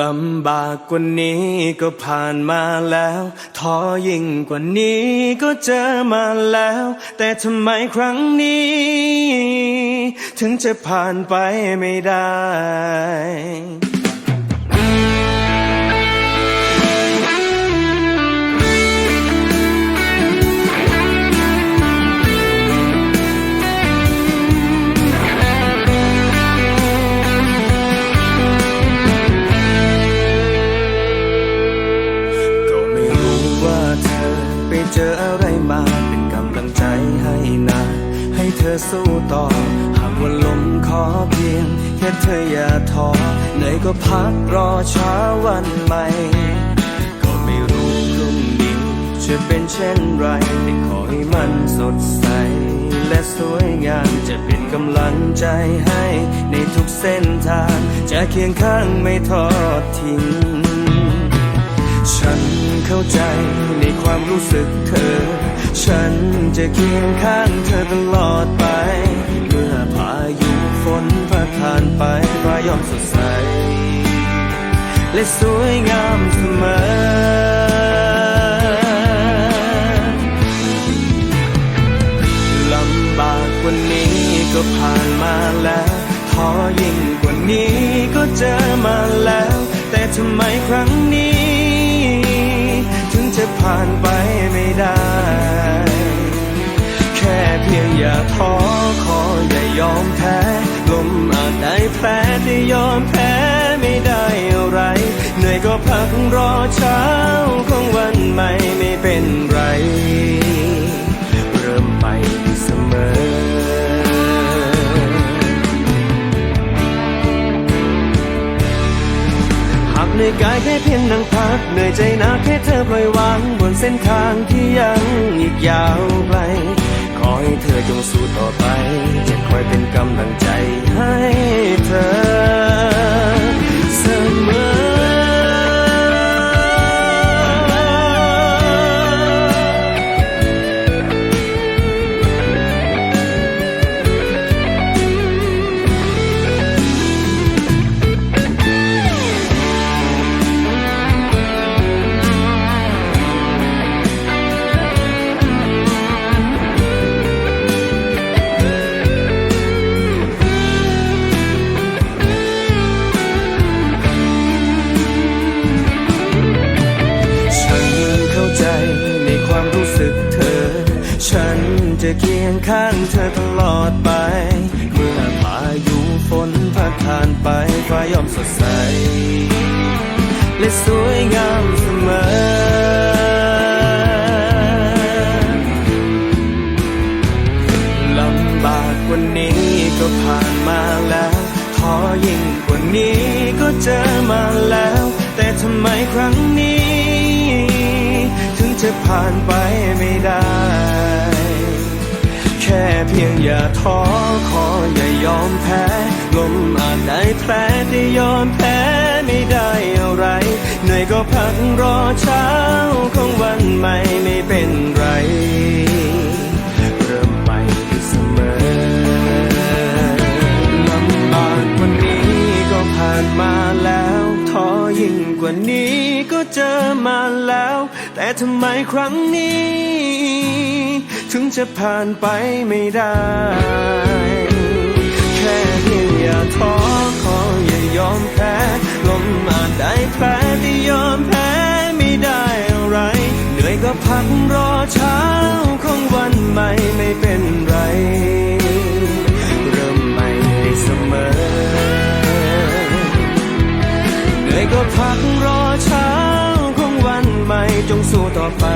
ลำบากกว่านี้ก็ผ่านมาแล้วท้อยิ่งกว่านี้ก็เจอมาแล้ว แต่ทำไมครั้งนี้ ถึงจะผ่านไปไม่ได้ อสู้ต่อ หากว่าลมขอเพียง แค่เธออย่าท้อเหนื่อยก็พักรอเช้าวันใหม่ ก็ไม่รู้พรุ่งนี้จะเป็นเช่นไรแต่ขอให้มันสดใส และสวยงามจะเป็นกำลังใจให้ ในทุกเส้นทาง จะเคียงข้างไม่ทอดทิ้ง ฉันเข้าใจในความรู้สึกเธอ ฉันจะเคียงข้างเธอตลอดไป เมื่อพายุฝนพัดผ่านไปฟ้ายอมสดใส และสวยงามเสมอลำบากกว่านี้ก็ผ่านมาแล้วท้อยิ่งกว่านี้ก็เจอมาแล้ว แต่ทำไมครั้งนี้ ถึงจะผ่านไป ท้อขออย่ายอมแพ้ลมอาจได้แผลแต่ยอมแพ้ไม่ได้อะไร เหนื่อยก็พักรอเช้าของวันใหม่ไม่เป็นไร เริ่มใหม่เสมอหากเหนื่อยกายแค่เพียงนั่งพักเหนื่อยใจนักแค่เธอปล่อยวางบนเส้นทางที่ยังอีกยาวไกล เธอจงสู้ต่อไป จะคอยเป็นกำลังใจให้เธอ จะเคียงข้างเธอตลอดไป เมื่อพายุฝนพัดผ่านไปฟ้ายอมสดใส และสวยงามเสมอลำบากกว่านี้ก็ผ่านมาแล้วท้อยิ่งกว่านี้ก็เจอมาแล้ว แต่ทำไมครั้งนี้ ถึงจะผ่านไปไม่ได้ ค่เพียงอย่าท้อขออย่ายอมแพ้ลมอาจได้แผลแต่ยอมแพ้ไม่ได้อะไรเหนื่อยก็พักรอเช้าของวันใหม่ไม่เป็นไร เริ่มใหม่เสมอลำบากว่านี้ก็ผ่านมาแล้วท้อยิ่งกว่านี้ก็เจอมาแล้ว แต่ทำไมครั้งนี้ จะผ่านไปไม่ได้ แค่เพียงอย่าท้อขออย่ายอมแพ้ลมอาจได้แผลแต่ยอมแพ้ไม่ได้อะไร เหนื่อยก็พักรอเช้าของวันใหม่ไม่เป็นไร เริ่มใหม่ได้เสมอ เหนื่อยก็พักรอเช้าของวันใหม่จงสู้ต่อไป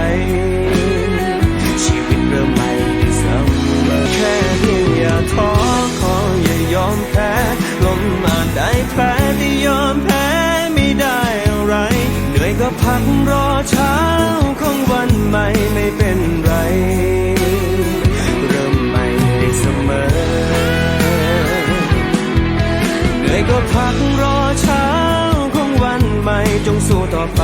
เริ่มใหม่เสมอแค่เพียงอย่าท้อขออย่ายอมแพ้ลมอาจได้แผลแต่ยอมแพ้ไม่ได้อะไรเหนื่อยก็พักรอเช้าของวันใหม่ไม่เป็นไรเริ่มใหม่ได้เสมอเหนื่อยก็พักรอเช้าของวันใหม่จงสู้ต่อไป